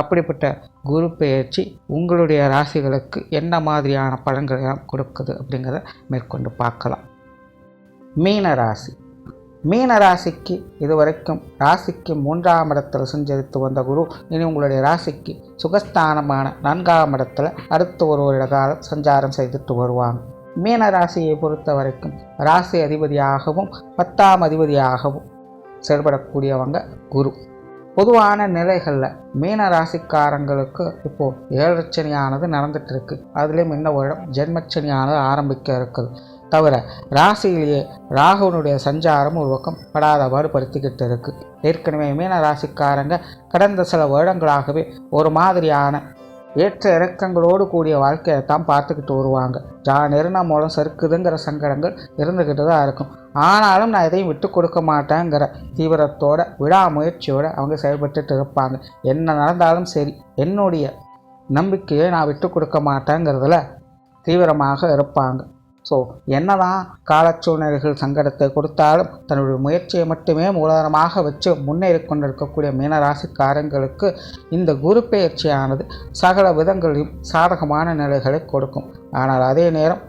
அப்படிப்பட்ட குரு பெயர்ச்சி உங்களுடைய ராசிகளுக்கு என்ன மாதிரியான பலன்களை எல்லாம் கொடுக்குது அப்படிங்கிறத மேற்கொண்டு பார்க்கலாம். மீன ராசி. மீன ராசிக்கு இதுவரைக்கும் ராசிக்கு மூன்றாம் இடத்தில் சஞ்சரித்து வந்த குரு இனி உங்களுடைய ராசிக்கு சுகஸ்தானமான நான்காம் இடத்துல அடுத்து ஒரு வருட காலம் சஞ்சாரம் செய்துட்டு வருவாங்க. மீன ராசியை பொறுத்த வரைக்கும் ராசி அதிபதியாகவும் பத்தாம் அதிபதியாகவும் செயல்படக்கூடியவங்க குரு. பொதுவான நிலைகளில் மீன ராசிக்காரங்களுக்கு இப்போது ஏழச்சனியானது நடந்துட்டு இருக்கு அதுலேயும் இன்ன வருடம் ஜென்மச்சனியானது ஆரம்பிக்க இருக்குது. தவிர ராசியிலேயே ராகுவனுடைய சஞ்சாரம் ஒரு பக்கம் படாத பாடுபடுத்திக்கிட்டு இருக்குது ஏற்கனவே மீன ராசிக்காரங்க கடந்த சில வருடங்களாகவே ஒரு மாதிரியான ஏற்ற இறக்கங்களோடு கூடிய வாழ்க்கையை தான் பார்த்துக்கிட்டு வருவாங்க. ஜா நெருணா மூலம் சறுக்குதுங்கிற சங்கடங்கள் இருந்துக்கிட்டு தான் இருக்கும். ஆனாலும் நான் எதையும் விட்டு கொடுக்க மாட்டேங்கிற தீவிரத்தோட விடாமுயற்சியோடு அவங்க செயல்பட்டுட்டு இருப்பாங்க. என்ன நடந்தாலும் சரி என்னுடைய நம்பிக்கையை நான் விட்டு கொடுக்க மாட்டேங்கிறதுல தீவிரமாக இருப்பாங்க. ஸோ என்னதான் காலச்சூழ்நிலைகள் சங்கடத்தை கொடுத்தாலும் தன்னுடைய முயற்சியை மட்டுமே மூலதனமாக வச்சு முன்னேறி கொண்டிருக்கக்கூடிய மீனராசிக்காரங்களுக்கு இந்த குரு பயிற்சியானது சகல விதங்களிலும் சாதகமான நிலைகளை கொடுக்கும். ஆனால் அதே நேரம்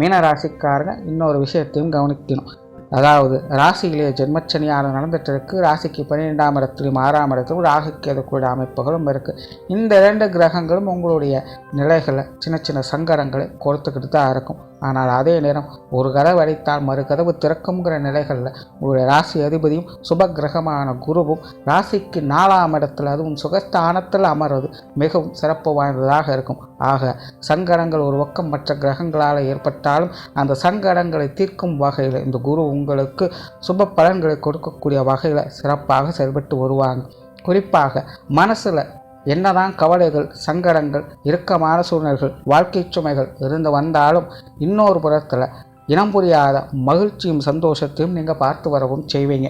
மீனராசிக்காரங்க இன்னொரு விஷயத்தையும் கவனிக்கணும். அதாவது ராசியிலே ஜென்மச்சனியாக நடந்துட்டு இருக்கு ராசிக்கு பன்னிரெண்டாம் இடத்திலும் ஆறாம் இடத்திலும் ராசிக்கு எதக்கூடிய அமைப்புகளும் இருக்குது இந்த இரண்டு கிரகங்களும் உங்களுடைய நிலைகளை சின்ன சின்ன சங்கடங்களை கொடுத்துக்கிட்டு தான் இருக்கும். ஆனால் அதே நேரம் ஒரு கதவு அடைத்தால் மறு கதவு திறக்குங்கிற நிலைகளில் உங்களுடைய ராசி அதிபதியும் சுப கிரகமான குருவும் ராசிக்கு நாலாம் இடத்துல அதுவும் சுகஸ்தானத்தில் அமர்வது மிகவும் சிறப்பு வாய்ந்ததாக இருக்கும். ஆக சங்கடங்கள் ஒரு பக்கம் மற்ற கிரகங்களால் ஏற்பட்டாலும் அந்த சங்கடங்களை தீர்க்கும் வகையில் இந்த குரு உங்களுக்கு சுப பலன்களை கொடுக்கக்கூடிய வகையில் சிறப்பாக செயல்பட்டு வருவாங்க. குறிப்பாக மனசில் என்னதான் கவலைகள் சங்கடங்கள் இறுக்கமான சூழ்நிலைகள் வாழ்க்கை சுமைகள் இருந்து வந்தாலும் இன்னொரு புறத்தில் இனம் புரியாத மகிழ்ச்சியும் சந்தோஷத்தையும் நீங்கள் பார்த்து வரவும் செய்வீங்க.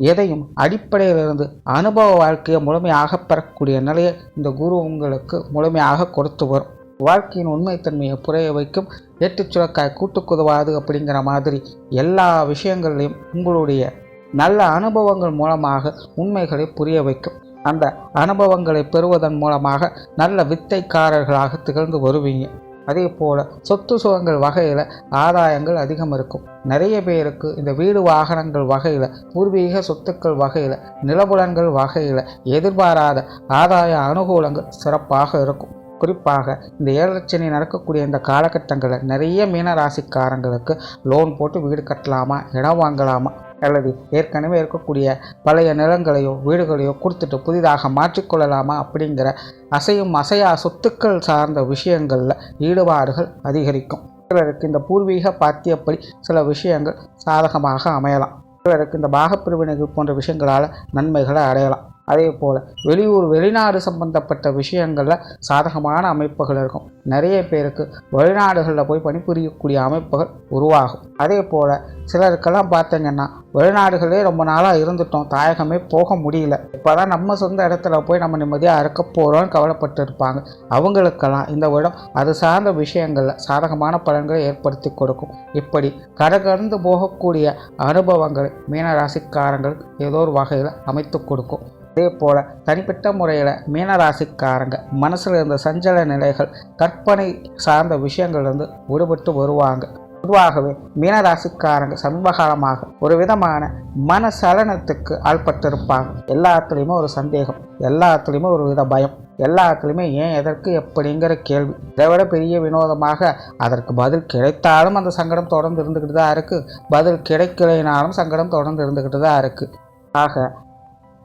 எதையும் அடிப்படையிலிருந்து அனுபவ வாழ்க்கையை முழுமையாக பெறக்கூடிய நிலையை இந்த குரு உங்களுக்கு முழுமையாக கொடுத்து வரும். வாழ்க்கையின் உண்மைத்தன்மையை புரிய வைக்கும் ஏட்டுச் சுரக்காய் கூட்டுக்குதவாது அப்படிங்கிற மாதிரி எல்லா விஷயங்களையும் உங்களுடைய நல்ல அனுபவங்கள் மூலமாக உண்மைகளை புரிய வைக்கும். அந்த அனுபவங்களை பெறுவதன் மூலமாக நல்ல வித்தைக்காரர்களாக திகழ்ந்து வருவீங்க. அதே போல் சொத்து சுகங்கள் வகையில் ஆதாயங்கள் அதிகம் இருக்கும். நிறைய பேருக்கு இந்த வீடு வாகனங்கள் வகையில் பூர்வீக சொத்துக்கள் வகையில் நிலபுலன்கள் வகையில் எதிர்பாராத ஆதாய அனுகூலங்கள் சிறப்பாக இருக்கும். குறிப்பாக இந்த ஏழரை நடக்கக்கூடிய இந்த காலகட்டங்களில் நிறைய மீனராசிக்காரங்களுக்கு லோன் போட்டு வீடு கட்டலாமா இடம் வாங்கலாமா அல்லது ஏற்கனவே இருக்கக்கூடிய பழைய நிலங்களையோ வீடுகளையோ கொடுத்துட்டு புதிதாக மாற்றிக்கொள்ளலாமா அப்படிங்கிற அசையும் அசையா சொத்துக்கள் சார்ந்த விஷயங்களில் ஈடுபாடுகள் அதிகரிக்கும். சிலருக்கு இந்த பூர்வீக பாத்தியப்படி சில விஷயங்கள் சாதகமாக அமையலாம். சிலருக்கு இந்த பாகப்பிரிவினைகள் போன்ற விஷயங்களால் நன்மைகளை அடையலாம். அதே போல் வெளியூர் வெளிநாடு சம்பந்தப்பட்ட விஷயங்களில் சாதகமான அமைப்புகள் இருக்கும். நிறைய பேருக்கு வெளிநாடுகளில் போய் பணிபுரியக்கூடிய அமைப்புகள் உருவாகும். அதே போல் சிலருக்கெல்லாம் பார்த்தீங்கன்னா வெளிநாடுகளே ரொம்ப நாளாக இருந்துட்டோம் தாயகமே போக முடியல. இப்போ தான் நம்ம சொந்த இடத்துல போய் நம்ம நிம்மதியாக இருக்க போகிறோம்னு கவலைப்பட்டு இருப்பாங்க. அவங்களுக்கெல்லாம் இந்த இடம் அது சார்ந்த விஷயங்களில் சாதகமான பலன்களை ஏற்படுத்தி கொடுக்கும். இப்படி கடகடந்து போகக்கூடிய அனுபவங்களை மீனராசிக்காரங்களுக்கு ஏதோ ஒரு வகையில் அமைத்து கொடுக்கும். அதே போல் தனிப்பட்ட முறையில் மீனராசிக்காரங்க மனசில் இருந்த சஞ்சல நிலைகள் கற்பனை சார்ந்த விஷயங்கள்லேருந்து விடுபட்டு வருவாங்க. பொதுவாகவே மீனராசிக்காரங்க சமீபகாலமாக ஒரு விதமான மனசலனத்துக்கு ஆள்பட்டிருப்பாங்க. எல்லாத்துலேயுமே ஒரு சந்தேகம் எல்லாத்துலேயுமே ஒரு வித பயம் எல்லாத்துலேயுமே ஏன் எதற்கு எப்படிங்கிற கேள்வி. இதை விட பெரிய வினோதமாக அதற்கு பதில் கிடைத்தாலும் அந்த சங்கடம் தொடர்ந்து இருந்துக்கிட்டு தான் இருக்குது பதில் கிடைக்கலைனாலும் சங்கடம் தொடர்ந்து இருந்துக்கிட்டு தான் இருக்குது ஆக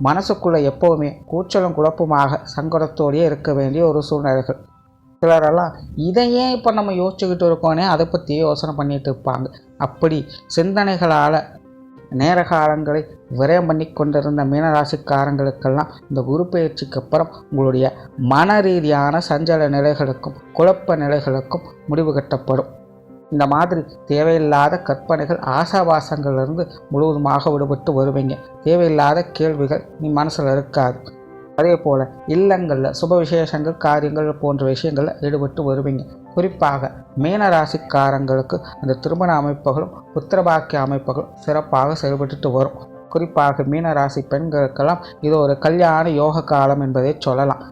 மனசுக்குள்ளே எப்போவுமே கூச்சலும் குழப்பமாக சங்கடத்தோடையே இருக்க வேண்டிய ஒரு சூழ்நிலைகள். சிலரெல்லாம் இதையே இப்போ நம்ம யோசிச்சுக்கிட்டு இருக்கோனே அதை பற்றி யோசனை பண்ணிட்டு இருப்பாங்க. அப்படி சிந்தனைகளால் நேர காலங்களை விரயம் பண்ணி கொண்டிருந்த மீனராசிக்காரங்களுக்கெல்லாம் இந்த குரு பயிற்சிக்கு அப்புறம் உங்களுடைய மன ரீதியான சஞ்சல நிலைகளுக்கும் குழப்ப நிலைகளுக்கும் முடிவு கட்டப்படும். இந்த மாதிரி தேவையில்லாத கற்பனைகள் ஆசாபாசங்கள்லேருந்து முழுவதுமாக விடுபட்டு வருவீங்க. தேவையில்லாத கேள்விகள் நீ மனசில் இருக்காது. அதே போல் இல்லங்களில் சுப விசேஷங்கள் காரியங்கள் போன்ற விஷயங்களில் ஈடுபட்டு வருவீங்க. குறிப்பாக மீனராசிக்காரங்களுக்கு அந்த திருமண அமைப்புகளும் புத்திரபாக்கிய அமைப்புகளும் சிறப்பாக செயல்பட்டு வரும். குறிப்பாக மீனராசி பெண்களுக்கெல்லாம் இது ஒரு கல்யாண யோக காலம் என்பதை சொல்லலாம்.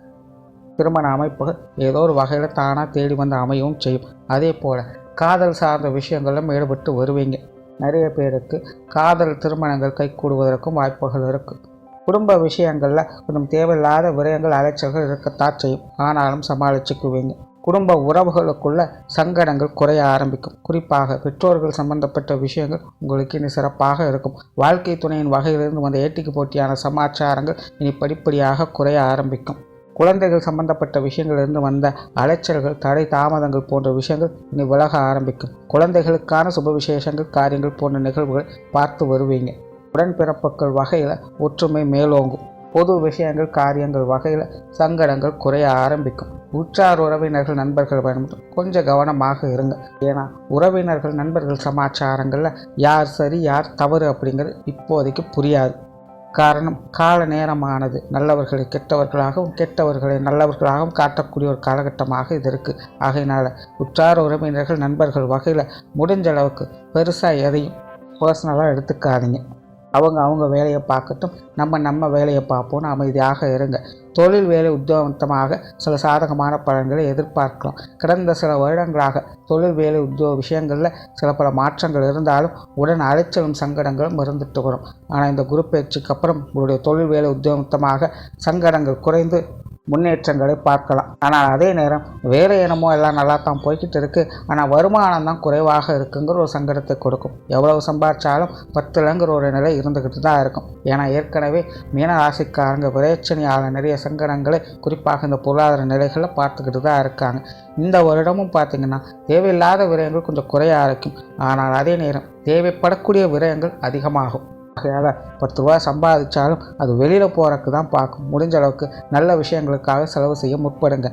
திருமண அமைப்புகள் ஏதோ ஒரு வகையில் தானாக தேடி வந்து அமையவும் செய்யும். அதே போல் காதல் சார்ந்த விஷயங்களும் ஈடுபட்டு வருவீங்க. நிறைய பேருக்கு காதல் திருமணங்கள் கைகூடுவதற்கும் வாய்ப்புகள் இருக்குது குடும்ப விஷயங்களில் கொஞ்சம் தேவையில்லாத விரயங்கள் அலைச்சல்கள் இருக்கத்தான் செய்யும். ஆனாலும் சமாளிச்சுக்குவீங்க. குடும்ப உறவுகளுக்குள்ள சங்கடங்கள் குறைய ஆரம்பிக்கும். குறிப்பாக பெற்றோர்கள் சம்பந்தப்பட்ட விஷயங்கள் உங்களுக்கு இனி சிறப்பாக இருக்கும். வாழ்க்கை துணையின் வகையிலிருந்து வந்த ஏட்டிக்கு போட்டியான சமாச்சாரங்கள் இனி படிப்படியாக குறைய ஆரம்பிக்கும். குழந்தைகள் சம்பந்தப்பட்ட விஷயங்களிலிருந்து வந்த அலைச்சல்கள் தடை தாமதங்கள் போன்ற விஷயங்கள் இனி விலக ஆரம்பிக்கும். குழந்தைகளுக்கான சுப விசேஷங்கள் காரியங்கள் போன்ற நிகழ்வுகள் பார்த்து வருவீங்க. உடன்பிறப்புகள் வகையில் ஒற்றுமை மேலோங்கும். பொது விஷயங்கள் காரியங்கள் வகையில் சங்கடங்கள் குறைய ஆரம்பிக்கும். உற்றார் உறவினர்கள் நண்பர்கள் வேணும் கொஞ்சம் கவனமாக இருங்க. ஏன்னா உறவினர்கள் நண்பர்கள் சமாச்சாரங்களில் யார் சரி யார் தவறு அப்படிங்கிறது இப்போதைக்கு புரியாது. காரணம் கால நேரமானது நல்லவர்களை கெட்டவர்களாகவும் கெட்டவர்களை நல்லவர்களாகவும் காட்டக்கூடிய ஒரு காலகட்டமாக இது இருக்குது ஆகையினால் உற்றார உறவினர்கள் நண்பர்கள் வகையில் முடிஞ்ச அளவுக்கு பெருசாக எதையும் பர்சனலாக எடுத்துக்காதீங்க. அவங்க அவங்க வேலையை பார்க்கட்டும். நம்ம நம்ம வேலையை பார்ப்போம்னு அமைதியாக இருங்க. தொழில் வேலை உத்தியோகமாக சில சாதகமான பலன்களை எதிர்பார்க்கலாம். கடந்த சில வருடங்களாக தொழில் வேலை உத்தியோக விஷயங்களில் சில பல மாற்றங்கள் இருந்தாலும் உடன் அலைச்சலும் சங்கடங்களும் இருந்துட்டு வரும் ஆனால் இந்த குரு பயிற்சிக்கு அப்புறம் உங்களுடைய தொழில் வேலை உத்தியோகமாக சங்கடங்கள் குறைந்து முன்னேற்றங்களை பார்க்கலாம். ஆனால் அதே நேரம் வேலை என்னமோ எல்லாம் நல்லா தான் போய்கிட்டு இருக்குது ஆனால் வருமானம் தான் குறைவாக இருக்குங்கிற ஒரு சங்கடத்தை கொடுக்கும். எவ்வளவு சம்பாதிச்சாலும் பத்துலங்கிற ஒரு நிலை இருந்துக்கிட்டு தான் இருக்கும். ஏன்னா ஏற்கனவே மீன ராசிக்காரங்க நிறைய சங்கடங்களை குறிப்பாக இந்த பொருளாதார நிலைகளில் பார்த்துக்கிட்டு தான் இருக்காங்க. இந்த வருடமும் பார்த்திங்கன்னா தேவையில்லாத விரயங்கள் கொஞ்சம் குறைய ஆரம்பிக்கும். ஆனால் அதே நேரம் தேவைப்படக்கூடிய விரயங்கள் அதிகமாகும். ஆகையால் பத்து ரூபா சம்பாதிச்சாலும் அது வெளியில் போகிறக்கு தான் பார்க்கும். முடிஞ்ச அளவுக்கு நல்ல விஷயங்களுக்காக செலவு செய்ய முற்படுங்க.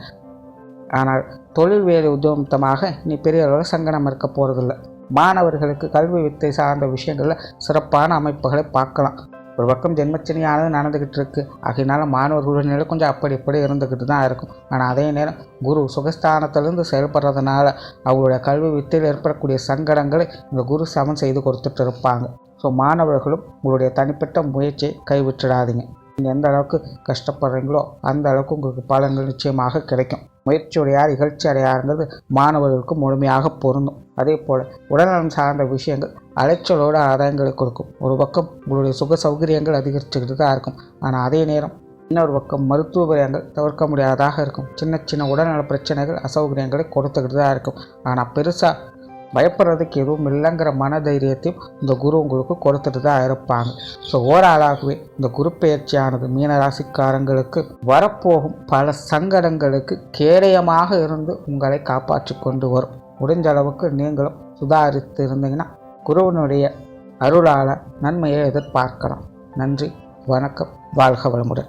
ஆனால் தொழில் வேறு உத்தியோகத்தமாக நீ பெரிய அளவில் சங்கடம் இருக்க போகிறதில்ல மாணவர்களுக்கு கல்வி வித்தை சார்ந்த விஷயங்களில் சிறப்பான அமைப்புகளை பார்க்கலாம். ஒரு பக்கம் ஜென்மச்சனியானது நடந்துக்கிட்டு இருக்கு அதனால மாணவர்களுடைய நிலை கொஞ்சம் அப்படி இப்படி இருந்துக்கிட்டு தான் இருக்கும். ஆனால் அதே நேரம் குரு சுகஸ்தானத்திலிருந்து செயல்படுறதுனால அவங்களுடைய கல்வி வித்தில் ஏற்படக்கூடிய சங்கடங்களை இந்த குரு சமன் செய்து கொடுத்துட்டு இருப்பாங்க ஸோ மாணவர்களும் உங்களுடைய தனிப்பட்ட முயற்சியை கைவிட்டுடாதீங்க. நீங்கள் எந்த அளவுக்கு கஷ்டப்படுறீங்களோ அந்த அளவுக்கு உங்களுக்கு பலன்கள் நிச்சயமாக கிடைக்கும். முயற்சியுடைய யார் இகழ்ச்சி அடையாருங்கிறது மாணவர்களுக்கு முழுமையாக பொருந்தும். அதே போல் உடல்நலம் சார்ந்த விஷயங்கள் அலைச்சலோட ஆதாயங்களை கொடுக்கும். ஒரு பக்கம் உங்களுடைய சுக சௌகரியங்கள் அதிகரிச்சுக்கிட்டு தான் இருக்கும். ஆனால் அதே நேரம் இன்னொரு பக்கம் மருத்துவ விரயங்கள் தவிர்க்க முடியாததாக இருக்கும். சின்ன சின்ன உடல்நல பிரச்சனைகள் அசௌகரியங்களை கொடுத்துக்கிட்டு தான் இருக்கும். ஆனால் பெருசாக பயப்படுறதுக்கு எதுவும் இல்லைங்கிற மனதைரியத்தையும் இந்த குரு உங்களுக்கு கொடுத்துட்டு தான் இருப்பாங்க. ஸோ ஓராளாகவே இந்த குரு பயிற்சியானது மீனராசிக்காரங்களுக்கு வரப்போகும் பல சங்கடங்களுக்கு கேடயமாக இருந்து உங்களை காப்பாற்றி கொண்டு வரும். முடிஞ்ச அளவுக்கு நீங்களும் சுதாரித்து இருந்தீங்கன்னா குருவனுடைய அருளால் நன்மையை எதிர்பார்க்கலாம் நன்றி வணக்கம் வாழ்க வளமுடன்.